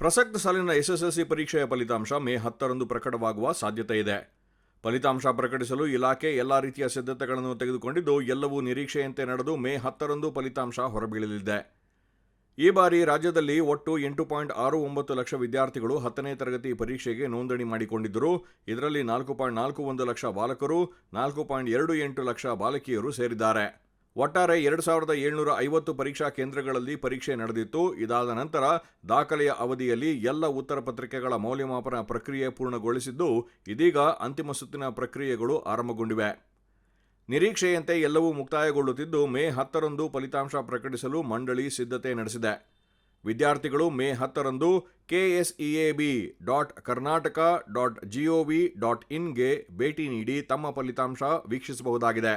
ಪ್ರಸಕ್ತ ಸಾಲಿನ ಎಸ್ಎಸ್ಎಲ್ಸಿ ಪರೀಕ್ಷೆಯ ಫಲಿತಾಂಶ ಮೇ ಹತ್ತರಂದು ಪ್ರಕಟವಾಗುವ ಸಾಧ್ಯತೆ ಇದೆ. ಫಲಿತಾಂಶ ಪ್ರಕಟಿಸಲು ಇಲಾಖೆ ಎಲ್ಲ ರೀತಿಯ ಸಿದ್ಧತೆಗಳನ್ನು ತೆಗೆದುಕೊಂಡಿದ್ದು, ಎಲ್ಲವೂ ನಿರೀಕ್ಷೆಯಂತೆ ನಡೆದು ಮೇ ಹತ್ತರಂದು ಫಲಿತಾಂಶ ಹೊರಬೀಳಲಿದೆ. ಈ ಬಾರಿ ರಾಜ್ಯದಲ್ಲಿ ಒಟ್ಟು ಎಂಟು ಪಾಯಿಂಟ್ ಆರು ಒಂಬತ್ತು ಲಕ್ಷ ವಿದ್ಯಾರ್ಥಿಗಳು ಹತ್ತನೇ ತರಗತಿ ಪರೀಕ್ಷೆಗೆ ನೋಂದಣಿ ಮಾಡಿಕೊಂಡಿದ್ದರು. ಇದರಲ್ಲಿ ನಾಲ್ಕು ಪಾಯಿಂಟ್ ನಾಲ್ಕು ಒಂದು ಲಕ್ಷ ಬಾಲಕರು, ನಾಲ್ಕು ಪಾಯಿಂಟ್ ಎರಡು ಎಂಟು ಲಕ್ಷ ಬಾಲಕಿಯರು ಸೇರಿದ್ದಾರೆ. ಒಟ್ಟಾರೆ ಎರಡು ಸಾವಿರದ ಏಳ್ನೂರ ಐವತ್ತು ಪರೀಕ್ಷಾ ಕೇಂದ್ರಗಳಲ್ಲಿ ಪರೀಕ್ಷೆ ನಡೆದಿತ್ತು. ಇದಾದ ನಂತರ ದಾಖಲೆಯ ಅವಧಿಯಲ್ಲಿ ಎಲ್ಲ ಉತ್ತರ ಪತ್ರಿಕೆಗಳ ಮೌಲ್ಯಮಾಪನ ಪ್ರಕ್ರಿಯೆ ಪೂರ್ಣಗೊಳಿಸಿದ್ದು, ಇದೀಗ ಅಂತಿಮ ಸುತ್ತಿನ ಪ್ರಕ್ರಿಯೆಗಳು ಆರಂಭಗೊಂಡಿವೆ. ನಿರೀಕ್ಷೆಯಂತೆ ಎಲ್ಲವೂ ಮುಕ್ತಾಯಗೊಳ್ಳುತ್ತಿದ್ದು, ಮೇ ಹತ್ತರಂದು ಫಲಿತಾಂಶ ಪ್ರಕಟಿಸಲು ಮಂಡಳಿ ಸಿದ್ಧತೆ ನಡೆಸಿದೆ. ವಿದ್ಯಾರ್ಥಿಗಳು ಮೇ ಹತ್ತರಂದು KSEAB dot Karnataka dot GOV dot ಇನ್ಗೆ ಭೇಟಿ ನೀಡಿ ತಮ್ಮ ಫಲಿತಾಂಶ ವೀಕ್ಷಿಸಬಹುದಾಗಿದೆ.